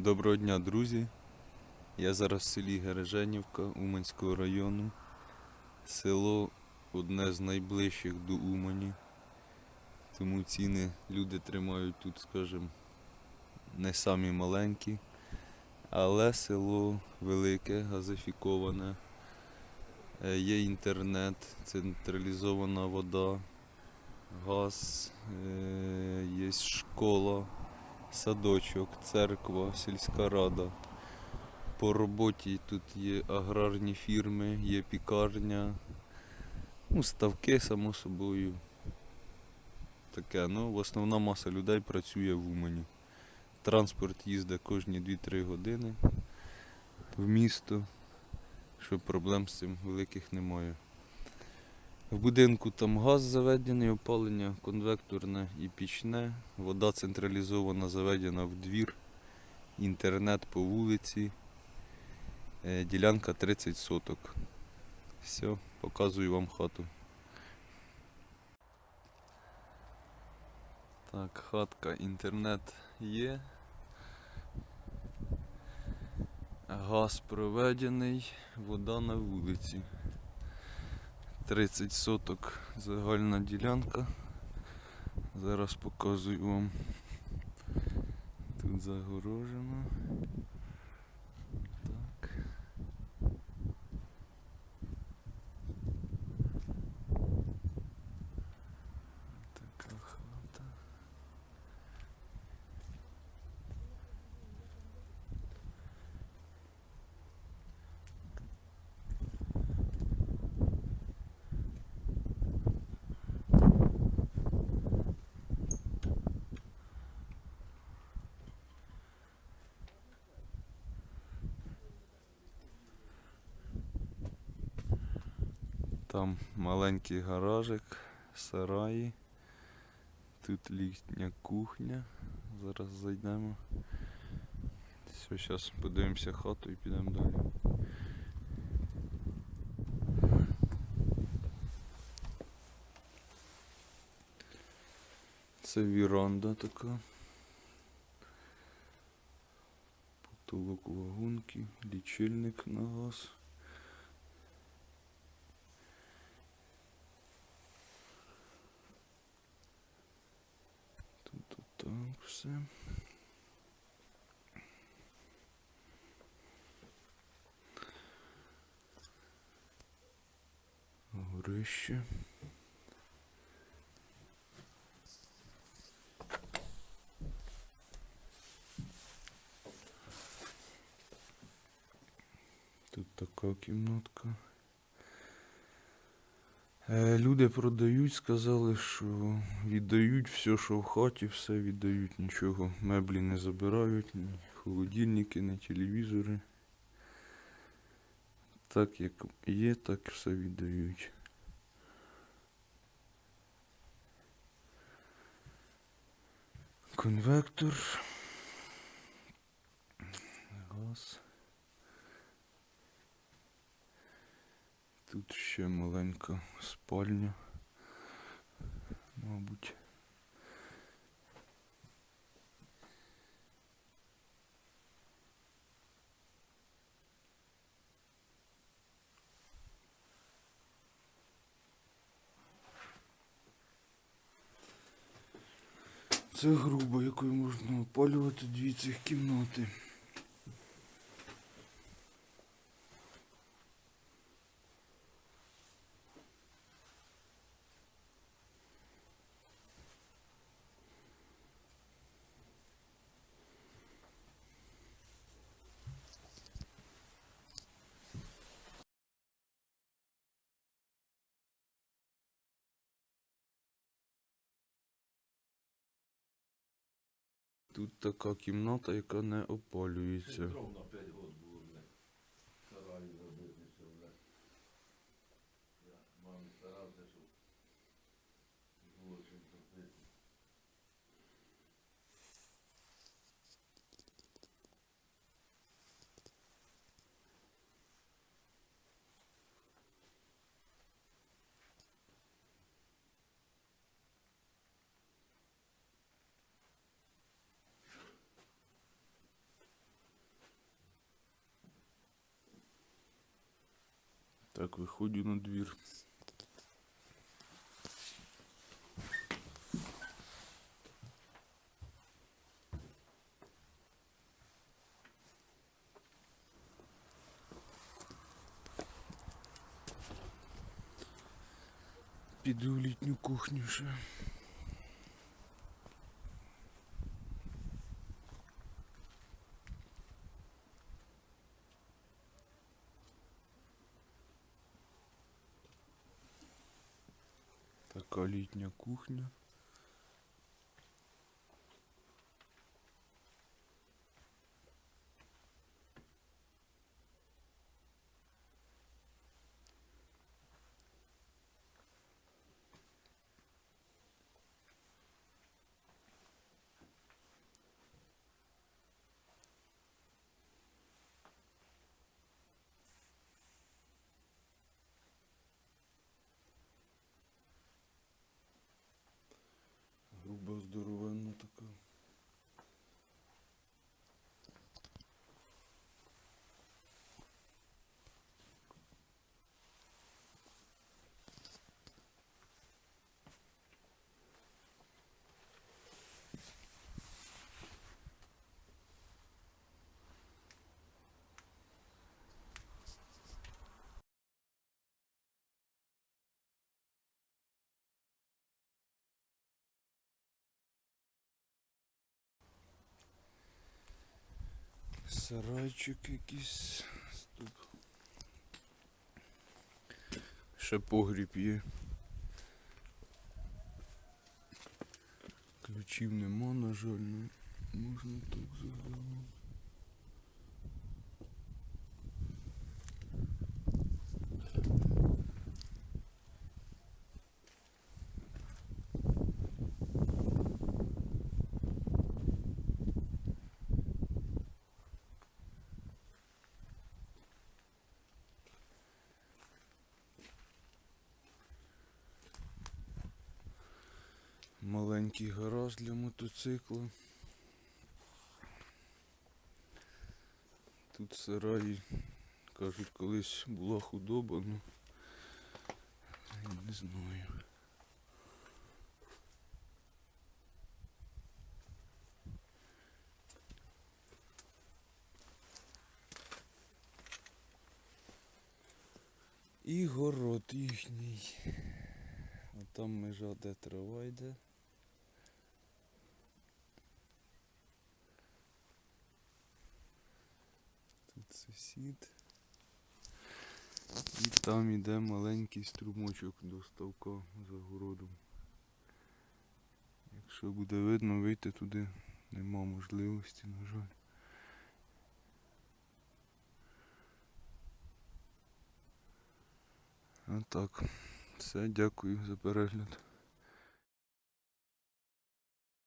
Доброго дня, друзі. Я зараз в селі Гереженівка Уманського району. Село одне з найближчих до Умані. Тому ціни люди тримають тут, скажімо, не самі маленькі. Але село велике, газифіковане. Е, Є інтернет, централізована вода, газ, е, є школа садочок, церква, сільська рада. По роботі тут є аграрні фірми, є пікарня, ну, ставки, само собою. Таке, ну, основна маса людей працює в Умані. Транспорт їздить кожні 2-3 години в місто, що проблем з цим великих немає. В будинку там газ заведений, опалення конвекторне і пічне, вода централізована заведена в двір, інтернет по вулиці, е, ділянка 30 соток. Все, показую вам хату. Так, хатка, інтернет є. Газ проведений, вода на вулиці. 30 соток загальна ділянка. Зараз показую вам. Тут загорожено. Так. Така хата. Там маленький гаражик, сараї. Тут літня кухня. Зараз зайдемо. Все, зараз подивимося хату і підемо далі. Це віранда така. Потолок вагонки, лічильник на газ. Так все. Горище. Тут така кімнатка. Е, Люди продають, сказали, що віддають все, що в хаті, все віддають, нічого, меблі не забирають, ні холодильники, ні телевізори. Так як є, так все віддають. Конвектор. Газ. Тут ще маленька спальня, мабуть. Це грубо, якою можна опалювати дві цих кімнати. Тут така кімната, яка не опалюється. Так, виходжу на двір. Піду в літню кухню ще. Така кухня. Сарайчик якийсь. Стоп. Ще погріб є. Ключів нема, на жаль, ну можна так заглянути. Маленький гараж для мотоцикла. Тут сараї, кажуть, колись була худоба, ну не знаю. І город їхній. А там межа, де трава йде. Сусід. І там іде маленький струмочок до ставка за городом. Якщо буде видно, вийти туди нема можливості, на жаль. А так. Все, дякую за перегляд.